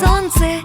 сонце.